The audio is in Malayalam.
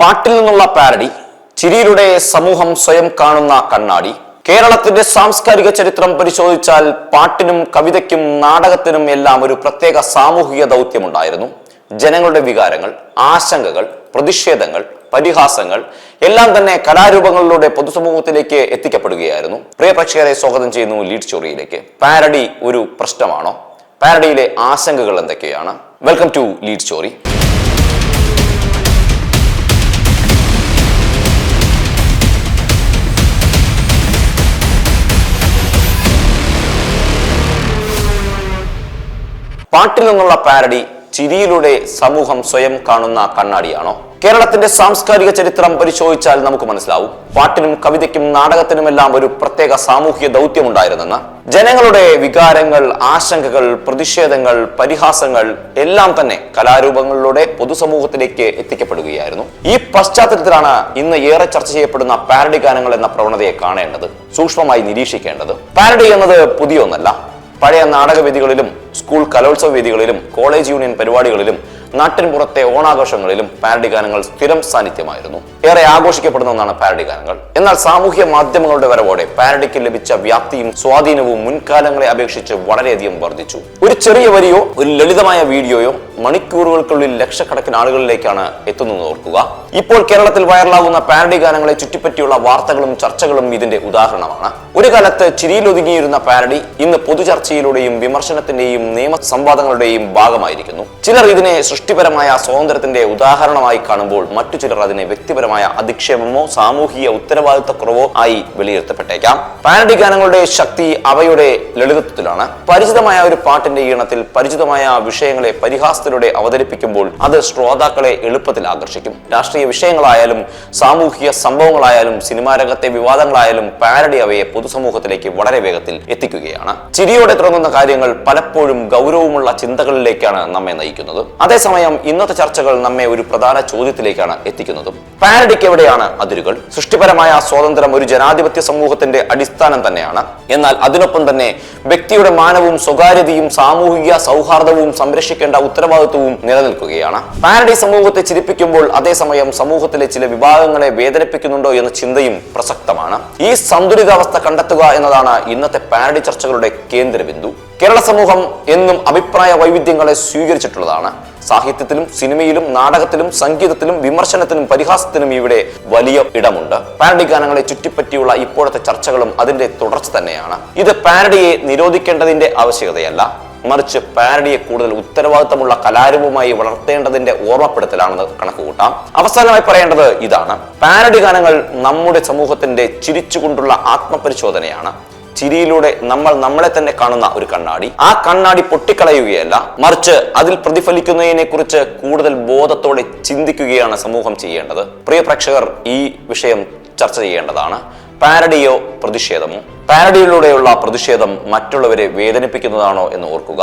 പാട്ടിൽ നിന്നുള്ള പാരഡി ചിരിയിലൂടെ സമൂഹം സ്വയം കാണുന്ന കണ്ണാടി കേരളത്തിന്റെ സാംസ്കാരിക ചരിത്രം പരിശോധിച്ചാൽ പാട്ടിനും കവിതയ്ക്കും നാടകത്തിനും എല്ലാം ഒരു പ്രത്യേക സാമൂഹിക ദൗത്യമുണ്ടായിരുന്നു. ജനങ്ങളുടെ വികാരങ്ങൾ ആശങ്കകൾ പ്രതിഷേധങ്ങൾ പരിഹാസങ്ങൾ എല്ലാം തന്നെ കലാരൂപങ്ങളിലൂടെ പൊതുസമൂഹത്തിലേക്ക് എത്തിക്കപ്പെടുകയായിരുന്നു. പ്രിയ പ്രേക്ഷകരെ സ്വാഗതം ചെയ്യുന്നു ലീഡ് സ്റ്റോറിയിലേക്ക്. പാരഡി ഒരു പ്രശ്നമാണോ? പാരഡിയിലെ ആശങ്കകൾ എന്തൊക്കെയാണ്? Welcome to lead story. പാട്ടിൽ നിന്നുള്ള പാരഡി ചിരിയിലൂടെ സമൂഹം സ്വയം കാണുന്ന കണ്ണാടിയാണോ? കേരളത്തിന്റെ സാംസ്കാരിക ചരിത്രം പരിശോധിച്ചാൽ നമുക്ക് മനസ്സിലാവും. പാട്ടിനും കവിതയ്ക്കും നാടകത്തിനുമെല്ലാം ഒരു പ്രത്യേക സാമൂഹിക ദൗത്യമുണ്ടായിരുന്നെന്ന്. ജനങ്ങളുടെ വികാരങ്ങൾ ആശങ്കകൾ പ്രതിഷേധങ്ങൾ പരിഹാസങ്ങൾ എല്ലാം തന്നെ കലാരൂപങ്ങളിലൂടെ പൊതുസമൂഹത്തിലേക്ക് എത്തിക്കപ്പെടുകയായിരുന്നു. ഈ പശ്ചാത്തലത്തിലാണ് ഇന്ന് ഏറെ ചർച്ച ചെയ്യപ്പെടുന്ന പാരഡി ഗാനങ്ങൾ എന്ന പ്രവണതയെ കാണേണ്ടത് സൂക്ഷ്മമായി നിരീക്ഷിക്കേണ്ടത്. പാരഡി എന്നത് പുതിയൊന്നല്ല പഴയ നാടകവേദികളിലും സ്കൂൾ കലോത്സവ വേദികളിലും കോളേജ് യൂണിയൻ പരിപാടികളിലും നാട്ടിൻ പുറത്തെ ഓണാഘോഷങ്ങളിലും പാരഡി ഗാനങ്ങൾ സ്ഥിരം സാന്നിധ്യമായിരുന്നു. ഏറെ ആഘോഷിക്കപ്പെടുന്ന ഒന്നാണ് പാരഡി ഗാനങ്ങൾ. എന്നാൽ സാമൂഹ്യ മാധ്യമങ്ങളുടെ വരവോടെ പാരഡിക്ക് ലഭിച്ച വ്യാപ്തിയും സ്വാധീനവും മുൻകാലങ്ങളെ അപേക്ഷിച്ച് വളരെയധികം വർദ്ധിച്ചു. ഒരു ചെറിയ വരിയോ ഒരു ലളിതമായ വീഡിയോയോ മണിക്കൂറുകൾക്കുള്ളിൽ ലക്ഷക്കണക്കിന് ആളുകളിലേക്കാണ് എത്തുന്നത് ഓർക്കുക. ഇപ്പോൾ കേരളത്തിൽ വൈറലാകുന്ന പാരഡി ഗാനങ്ങളെ ചുറ്റിപ്പറ്റിയുള്ള വാർത്തകളും ചർച്ചകളും ഇതിന്റെ ഉദാഹരണമാണ്. ഒരു കാലത്ത് ചിരിയിലൊതുങ്ങിയിരുന്ന പാരഡി ഇന്ന് പൊതുചർച്ചയിലൂടെയും വിമർശനത്തിന്റെയും നിയമ സംവാദങ്ങളുടെയും ഭാഗമായിരിക്കുന്നു. ചിലർ ഇതിനെ സൃഷ്ടിപരമായ സ്വാതന്ത്ര്യത്തിന്റെ ഉദാഹരണമായി കാണുമ്പോൾ മറ്റു ചിലർ അതിനെ വ്യക്തിപരമായ അധിക്ഷേപമോ സാമൂഹിക ഉത്തരവാദിത്തക്കുറവോ ആയി വിലയിരുത്തപ്പെട്ടേക്കാം. പാരഡി ഗാനങ്ങളുടെ ശക്തി അവയുടെ ലളിതത്വത്തിലാണ്. പരിചിതമായ ഒരു പാട്ടിന്റെ ഈണത്തിൽ പരിചിതമായ വിഷയങ്ങളെ പരിഹാസത്തിലൂടെ അവതരിപ്പിക്കുമ്പോൾ അത് ശ്രോതാക്കളെ എളുപ്പത്തിൽ ആകർഷിക്കും. രാഷ്ട്രീയ വിഷയങ്ങളായാലും സാമൂഹിക സംഭവങ്ങളായാലും സിനിമാ രംഗത്തെ വിവാദങ്ങളായാലും പാരഡി അവയെ പൊതുസമൂഹത്തിലേക്ക് വളരെ വേഗത്തിൽ എത്തിക്കുകയാണ്. ചിരിയോടെ തുടങ്ങുന്ന കാര്യങ്ങൾ പലപ്പോഴും ഗൗരവമുള്ള ചിന്തകളിലേക്കാണ് നമ്മെ നയിക്കുന്നത്. അതേസമയം ഇന്നത്തെ ചർച്ചകൾ നമ്മെ ഒരു പ്രധാന ചോദ്യത്തിലേക്കാണ് എത്തിക്കുന്നത്. പാരഡിക്ക് എവിടെയാണ് അതിരുകൾ? സൃഷ്ടിപരമായ സ്വാതന്ത്ര്യം ഒരു ജനാധിപത്യ സമൂഹത്തിന്റെ അടിസ്ഥാനം തന്നെയാണ്. എന്നാൽ അതിനൊപ്പം തന്നെ വ്യക്തിയുടെ മാനവും സ്വകാര്യതയും സാമൂഹിക സൗഹാർദ്ദവും സംരക്ഷിക്കേണ്ട ഉത്തരവാദിത്വവും നിലനിൽക്കുകയാണ്. പാരഡി സമൂഹത്തെ ചിരിപ്പിക്കുമ്പോൾ അതേസമയം സമൂഹത്തിലെ ചില വിഭാഗങ്ങളെ വേദനിപ്പിക്കുന്നുണ്ടോ എന്ന ചിന്തയും പ്രസക്തമാണ്. ഈ സന്തുലിതാവസ്ഥ കണ്ടെത്തുക എന്നതാണ് ഇന്നത്തെ പാരഡി ചർച്ചകളുടെ കേന്ദ്രബിന്ദു. കേരള സമൂഹം എന്നും അഭിപ്രായ വൈവിധ്യങ്ങളെ സ്വീകരിച്ചിട്ടുള്ളതാണ്. സാഹിത്യത്തിലും സിനിമയിലും നാടകത്തിലും സംഗീതത്തിലും വിമർശനത്തിനും പരിഹാസത്തിനും ഇവിടെ വലിയ ഇടമുണ്ട്. പാരഡി ഗാനങ്ങളെ ചുറ്റിപ്പറ്റിയുള്ള ഇപ്പോഴത്തെ ചർച്ചകളും അതിന്റെ തുടർച്ച തന്നെയാണ്. ഇത് പാരഡിയെ നിരോധിക്കേണ്ടതിന്റെ ആവശ്യകതയല്ല. മറിച്ച് പാരഡിയെ കൂടുതൽ ഉത്തരവാദിത്തമുള്ള കലാരൂപമായി വളർത്തേണ്ടതിന്റെ ഓർമ്മപ്പെടുത്തലാണെന്ന് കണക്കുകൂട്ടാം. അവസാനമായി പറയേണ്ടത് ഇതാണ്. പാരഡി ഗാനങ്ങൾ നമ്മുടെ സമൂഹത്തിന്റെ ചിരിച്ചുകൊണ്ടുള്ള ആത്മപരിശോധനയാണ്. ചിരിയിലൂടെ നമ്മൾ നമ്മളെ തന്നെ കാണുന്ന ഒരു കണ്ണാടി. ആ കണ്ണാടി പൊട്ടിക്കളയുകയല്ല മറിച്ച് അതിൽ പ്രതിഫലിക്കുന്നതിനെ കുറിച്ച് കൂടുതൽ ബോധത്തോടെ ചിന്തിക്കുകയാണ് സമൂഹം ചെയ്യേണ്ടത്. പ്രിയ പ്രേക്ഷകർ ഈ വിഷയം ചർച്ച ചെയ്യേണ്ടതാണ്. പാരഡിയോ പ്രതിഷേധമോ? പാരഡിയിലൂടെയുള്ള പ്രതിഷേധം മറ്റുള്ളവരെ വേദനിപ്പിക്കുന്നതാണോ എന്ന് ഓർക്കുക.